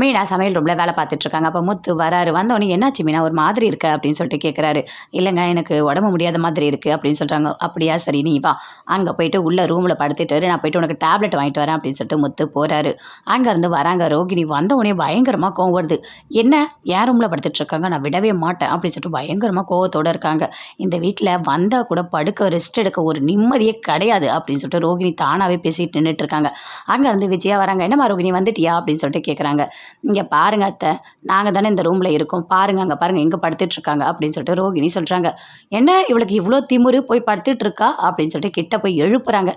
மீனா சமையல் ரூமில் வேலை பார்த்துட்ருக்காங்க அப்போ முத்து வராரு. வந்தோடனே என்னாச்சு மீனா? ஒரு மாதிரி இருக்க? அப்படின்னு சொல்லிட்டு கேட்குறாரு இல்லைங்க எனக்கு உடம்பு முடியாத மாதிரி இருக்குது அப்படின்னு சொல்கிறாங்க அப்படியா? சரி நீ வா. அங்கே போயிட்டு உள்ள ரூமில் படுத்துட்டு நான் போயிட்டு உனக்கு டேப்லெட் வாங்கிட்டு வரேன். அப்படின்னு சொல்லிட்டு முத்து போகிறாரு அங்கேருந்து வராங்க ரோகிணி. வந்தவுடனே பயங்கரமாக கோவம் வருது. என்ன? என் ரூமில் படுத்துட்டு இருக்காங்க? நான் விடவே மாட்டேன். அப்படின்னு சொல்லிட்டு பயங்கரமாக கோவத்தோடு இருக்காங்க. இந்த வீட்டில் வந்தால் கூட படுக்க ரெஸ்ட் எடுக்க ஒரு நிம்மதியே கிடையாது. அப்படின்னு சொல்லிட்டு ரோகிணி தானாகவே பேசிட்டு நின்றுட்டு இருக்காங்க. அங்கேருந்து விஜயா வராங்க. என்னம்மா ரோகிணி? வந்துட்டியா? அப்படின்னு சொல்லிட்டு கேட்குறாங்க இங்கே பாருங்க அத்தை நாங்கள் தானே இந்த ரூமில் இருக்கோம். பாருங்க அங்கே பாருங்கள் எங்கே படுத்துட்ருக்காங்க அப்படின்னு சொல்லிட்டு ரோகிணி சொல்கிறாங்க என்ன இவளுக்கு இவ்வளோ திமிரு போய் படுத்துட்ருக்கா அப்படின்னு சொல்லிட்டு கிட்ட போய் எழுப்புறாங்க.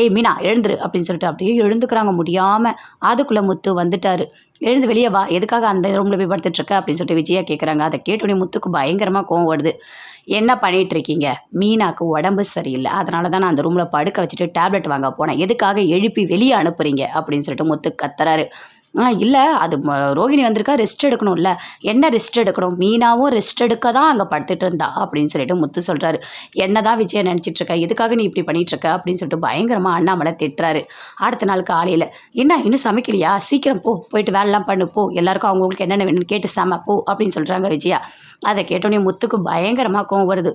ஏய் மீனா எழுந்துரு அப்படின்னு சொல்லிட்டு அப்படியே எழுந்துக்கிறாங்க முடியாமல் அதுக்குள்ளே முத்து வந்துட்டார். எழுந்து வெளியே வா எதுக்காக அந்த ரூமில் போய் படுத்துட்ருக்க அப்படின்னு சொல்லிட்டு விஜயா கேட்குறாங்க அதை கேட்டோடனே முத்துக்கு பயங்கரமாக கோவம் வருது. என்ன பண்ணிகிட்டு இருக்கீங்க மீனாக்கு உடம்பு சரியில்லை. அதனால தான் நான் அந்த ரூமில் படுக்க வச்சுட்டு டேப்லெட் வாங்க போனேன். எதுக்காக எழுப்பி வெளியே அனுப்புறீங்க? அப்படின்னு சொல்லிட்டு முத்து கத்துறாரு. இல்லை. அது ம- ரோகிணி வந்திருக்கா ரெஸ்ட் எடுக்கணும்ல. என்ன ரெஸ்ட் எடுக்கணும்? மீனாவும் ரெஸ்ட் எடுக்க தான் அங்கே படுத்துட்டு இருந்தா அப்படின்னு சொல்லிட்டு முத்து சொல்கிறாரு என்ன தான் விஜய் நினச்சிட்டு இருக்க? எதுக்காக நீ இப்படி பண்ணிட்டு இருக்க? அப்படின்னு சொல்லிட்டு பயங்கரமாக அண்ணாமலை திட்டுறாரு. அடுத்த நாள் காலையில் என்ன இன்னும் சமைக்கலையா? சீக்கிரம் போ. போயிட்டு வேலைலாம் பண்ணு போ. எல்லாருக்கும் அவங்களுக்கு என்னென்ன வேணும்னு கேட்டு சம போ. அப்படின்னு சொல்கிறாங்க விஜயா. அதை கேட்டோன்னே முத்துக்கு பயங்கரமாக கோவம் வருது.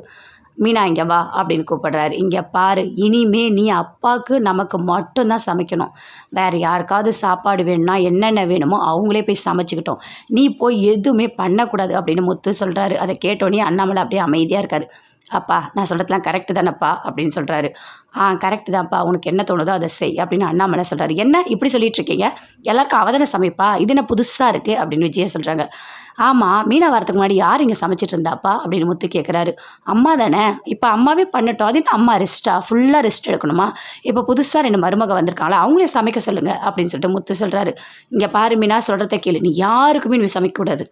மீனா இங்கே வா அப்படின்னு கூப்பிடுறாரு. இங்கே பாரு இனிமே நீ அப்பாவுக்கு நமக்கு மட்டும்தான் சமைக்கணும். வேறு யாருக்காவது சாப்பாடு வேணும்னா என்னென்ன வேணுமோ அவங்களே போய் சமைச்சிக்கிட்டோம். நீ போய் எதுவுமே பண்ணக்கூடாது அப்படின்னு முத்து சொல்கிறாரு அதை கேட்டோன்னே அண்ணாமலை அப்படியே அமைதியாக இருக்காரு. அப்பா நான் சொல்கிறதுலாம் கரெக்டு தானப்பா அப்படின்னு சொல்கிறாரு ஆ கரெக்டு தான்ப்பா உனக்கு என்ன தோணுதோ அதை செய் அப்படின்னு அண்ணாமலை சொல்கிறாரு என்ன இப்படி சொல்லிட்டு இருக்கீங்க? எல்லாருக்கும் அவதான சமைப்பா? இது என்ன புதுசாக இருக்குது அப்படின்னு விஜய சொல்கிறாங்க ஆமாம் மீனா வரத்துக்கு முன்னாடி யார் இங்கே சமைச்சிட்டு இருந்தாப்பா? அப்படின்னு முத்து கேட்குறாரு அம்மா தானே? இப்போ அம்மாவே பண்ணட்டும். அது அம்மா ரெஸ்ட்டா ஃபுல்லாக ரெஸ்ட் எடுக்கணுமா? இப்போ புதுசாக ரெண்டு மருமக வந்திருக்காங்களா? அவங்களே சமைக்க சொல்லுங்கள் அப்படின்னு சொல்லிட்டு முத்து சொல்கிறாரு இங்கே பாரு மீனா சொல்கிறத கேளு. நீ யாருக்குமே நீ சமைக்கக்கூடாது